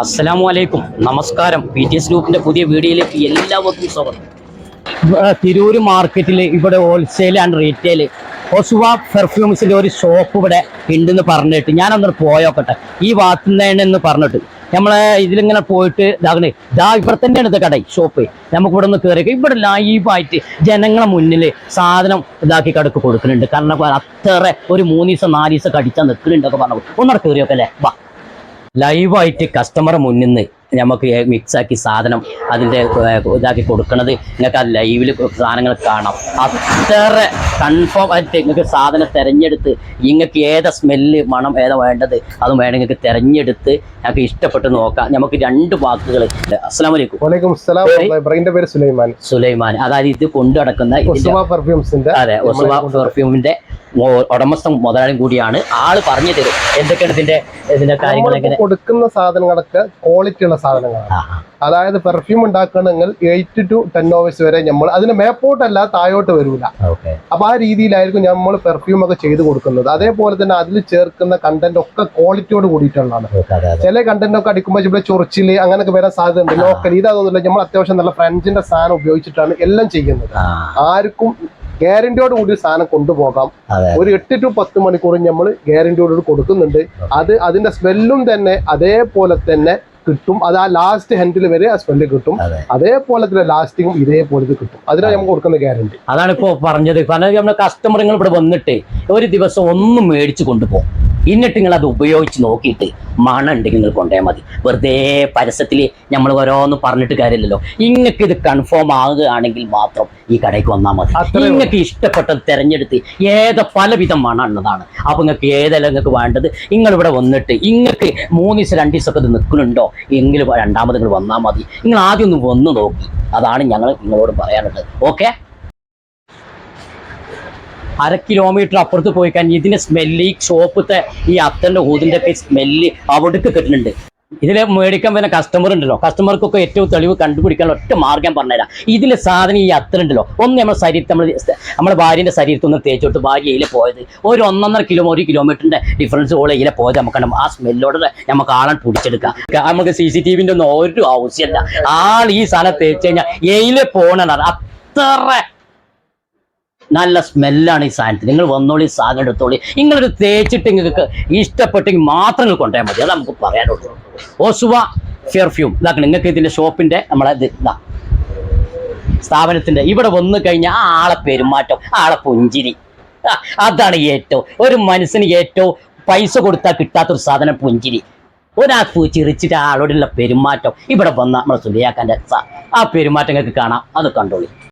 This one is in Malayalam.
അസ്സലാമു അലൈക്കും നമസ്കാരം. പി ടി എസ് ഗ്രൂപ്പിന്റെ പുതിയ വീഡിയോയിലേക്ക് എല്ലാവർക്കും സ്വാഗതം. തിരൂര് മാർക്കറ്റിൽ ഇവിടെ ഹോൾസെയിൽ ആൻഡ് റീറ്റെയിൽ ഒസുവ പെർഫ്യൂംസിന്റെ ഒരു ഷോപ്പ് ഇവിടെ ഉണ്ടെന്ന് പറഞ്ഞിട്ട് ഞാനൊന്ന് പോയോക്കട്ടെ ഈ വാത്തുന്നതിനെന്ന് പറഞ്ഞിട്ട്. നമ്മൾ ഇതിലിങ്ങനെ പോയിട്ട് ഇതാകണേ ഇതാ ഇവിടെ തന്നെയാണ് ഇത് കട ഷോപ്പ് നമുക്ക് ഇവിടെ നിന്ന് കയറി ഇവിടെ ലൈവായിട്ട് ജനങ്ങളെ മുന്നിൽ സാധനം ഇതാക്കി കടക്ക് കൊടുക്കുന്നുണ്ട്. കാരണം അത്ര ഒരു മൂന്ന് ദിവസം നാല് ദിവസം കടിച്ചാൽ നിൽക്കുന്നുണ്ടൊക്കെ പറഞ്ഞു ഒന്നവിടെ കയറിയൊക്കെ അല്ലേ വാ. ലൈവായിട്ട് കസ്റ്റമർ മുന്നിൽ നിന്ന് നമുക്ക് മിക്സ് ആക്കി സാധനം അതിന്റെ ഇതാക്കി കൊടുക്കുന്നത് നിങ്ങൾക്ക് ആ ലൈവിൽ സാധനങ്ങൾ കാണാം. അത്ര കൺഫേം ആയിട്ട് നിങ്ങൾക്ക് സാധനം തിരഞ്ഞെടുത്ത് നിങ്ങൾക്ക് ഏതാ സ്മെല്ല് മണം ഏതാ വേണ്ടത് അതും വേണമെങ്കിൽ നിങ്ങൾക്ക് തിരഞ്ഞെടുത്ത് ഞങ്ങൾക്ക് ഇഷ്ടപ്പെട്ട് നോക്കാം. നമുക്ക് രണ്ട് വാക്കുകൾ അസ്സാം വലൈക്കും പേര് സുലൈമാൻ. സുലൈമാൻ. അതായത് ഇത് കൊണ്ടു നടക്കുന്ന അതെ ഒസുവ പെർഫ്യൂമിന്റെ ഉടമസ്ഥൻ മുതലാളിയും കൂടിയാണ് ആൾ പറഞ്ഞു തരും. എന്തൊക്കെയാണ് ഇതിന്റെ ഇതിന്റെ കാര്യങ്ങൾ എങ്ങനെ കൊടുക്കുന്ന സാധനങ്ങളൊക്കെ ക്വാളിറ്റി ഉള്ള സാധനങ്ങളാണ്. അതായത് പെർഫ്യൂം ഉണ്ടാക്കണമെങ്കിൽ എയ്റ്റ് ടു ടെൻ ഓവേഴ്സ് വരെ നമ്മൾ അതിന് മേപ്പോട്ടല്ല താഴോട്ട് വരൂല. അപ്പൊ ആ രീതിയിലായിരിക്കും നമ്മൾ പെർഫ്യൂം ഒക്കെ ചെയ്ത് കൊടുക്കുന്നത്. അതേപോലെ തന്നെ അതിൽ ചേർക്കുന്ന കണ്ടന്റ് ഒക്കെ ക്വാളിറ്റിയോട് കൂടിയിട്ടുള്ളതാണ്. ചില കണ്ടന്റ് ഒക്കെ അടിക്കുമ്പോൾ ഇവിടെ ചൊറിച്ചിൽ അങ്ങനെയൊക്കെ വരാൻ സാധ്യത ഉണ്ട് ലോക്കൽ ഇതൊന്നുമില്ല നമ്മൾ അത്യാവശ്യം നല്ല ഫ്രഞ്ചിന്റെ സാധനം ഉപയോഗിച്ചിട്ടാണ് എല്ലാം ചെയ്യുന്നത്. ആർക്കും ഗ്യാരണ്ടിയോട് കൂടി സാധനം കൊണ്ടുപോകാം. ഒരു എട്ട് ടു പത്ത് മണിക്കൂർ നമ്മൾ ഗ്യാരണ്ടിയോട് കൊടുക്കുന്നുണ്ട്. അത് അതിന്റെ സ്മെല്ലും തന്നെ അതേപോലെ തന്നെ കിട്ടും. അത് ആ ലാസ്റ്റ് ഹെൻഡിൽ വരെ ആ സ്മെല്ല് കിട്ടും. അതേപോലെ തന്നെ ലാസ്റ്റിങ്ങും ഇതേപോലെ കിട്ടും. അതിനാണ് നമുക്ക് കൊടുക്കുന്ന ഗ്യാരണ്ടി അതാണ് ഇപ്പോ പറഞ്ഞത്. കാരണം നമ്മുടെ കസ്റ്റമറുകൾ ഇവിടെ വന്നിട്ട് ഒരു ദിവസം ഒന്നും മേടിച്ചു കൊണ്ടുപോകും. എന്നിട്ട് നിങ്ങൾ അത് ഉപയോഗിച്ച് നോക്കിയിട്ട് മണം ഉണ്ടെങ്കിൽ നിങ്ങൾ കൊണ്ടുപോയാൽ മതി. വെറുതെ പരസ്യത്തിൽ നമ്മൾ ഓരോന്ന് പറഞ്ഞിട്ട് കാര്യമില്ലല്ലോ. നിങ്ങൾക്ക് ഇത് കൺഫേം ആകുകയാണെങ്കിൽ മാത്രം ഈ കടയ്ക്ക് വന്നാൽ മതി. നിങ്ങൾക്ക് ഇഷ്ടപ്പെട്ടത് തിരഞ്ഞെടുത്ത് ഏത് പലവിധം മണം ഉള്ളതാണ്. അപ്പൊ നിങ്ങൾക്ക് ഏതെല്ലാം നിങ്ങൾക്ക് വേണ്ടത്? നിങ്ങൾ ഇവിടെ വന്നിട്ട് നിങ്ങൾക്ക് മൂന്ന് ദിവസം രണ്ട് ദിവസമൊക്കെ ഇത് നിൽക്കുന്നുണ്ടോ? എങ്കിലും രണ്ടാമത് നിങ്ങൾ വന്നാൽ മതി. നിങ്ങൾ ആദ്യം ഒന്ന് വന്ന് നോക്കി. അതാണ് ഞങ്ങൾ നിങ്ങളോട് പറയാനുള്ളത്. ഓക്കെ അര കിലോമീറ്റർ അപ്പുറത്ത് പോയി കഴിഞ്ഞാൽ ഇതിന്റെ സ്മെല്ല് ഈ ഷോപ്പത്തെ ഈ അത്തന്റെ ഊതിന്റെ ഒക്കെ സ്മെല്ല് അവിടേക്ക് കിട്ടുന്നുണ്ട്. ഇതിൽ മേടിക്കാൻ വരുന്ന കസ്റ്റമർ ഉണ്ടല്ലോ. കസ്റ്റമർക്കൊക്കെ ഏറ്റവും തെളിവ് കണ്ടുപിടിക്കാനുള്ള ഒറ്റ മാർഗം പറഞ്ഞുതരാം. ഇതിലെ സാധനം ഈ അത്ര ഉണ്ടല്ലോ. ഒന്ന് നമ്മുടെ ശരീരത്തിൽ നമ്മൾ നമ്മുടെ ഭാര്യന്റെ ശരീരത്തിൽ ഒന്ന് തേച്ചോട്ട് ഭാര്യ ഇതിലെ പോയത്. ഒരു ഒന്നൊന്നര കിലോ ഒരു കിലോമീറ്ററിന്റെ ഡിഫറൻസ് പോലെ ഇതിലെ പോയത് നമുക്ക് ആ സ്മെല്ലോടെ നമുക്ക് ആളെ പിടിച്ചെടുക്കാം. നമുക്ക് സി സി ടി വിന്റെ ഒന്നും ഒരു ആവശ്യമില്ല. ആൾ ഈ സാധനം തേച്ച് കഴിഞ്ഞാൽ എയിലെ പോകണ അത്ര നല്ല സ്മെല്ലാണ് ഈ സാധനത്തിന്. നിങ്ങൾ വന്നോളി സാധനം എടുത്തോളി. നിങ്ങളത് തേച്ചിട്ട് നിങ്ങൾക്ക് ഇഷ്ടപ്പെട്ടെങ്കിൽ മാത്രം നിങ്ങൾ കൊണ്ടുപോയാൽ മതി. അത് നമുക്ക് പറയാനുള്ളൂ ഓസുവ പെർഫ്യൂം ഇതാക്കണം നിങ്ങൾക്ക് ഇതിന്റെ ഷോപ്പിന്റെ നമ്മളെ ഇത് സ്ഥാപനത്തിന്റെ ഇവിടെ വന്നു കഴിഞ്ഞാൽ ആ ആളെ പെരുമാറ്റം ആളെ പുഞ്ചിരി. അതാണ് ഏറ്റവും ഒരു മനസ്സിന് ഏറ്റവും പൈസ കൊടുത്താൽ കിട്ടാത്തൊരു സാധനം പുഞ്ചിരി. ഒരാൾക്ക് ചിരിച്ചിട്ട് ആളോടുള്ള പെരുമാറ്റം. ഇവിടെ വന്ന നമ്മളെ സുലിയാക്കാന്റെ ആ പെരുമാറ്റങ്ങൾക്ക് കാണാം. അത് കണ്ടോളി.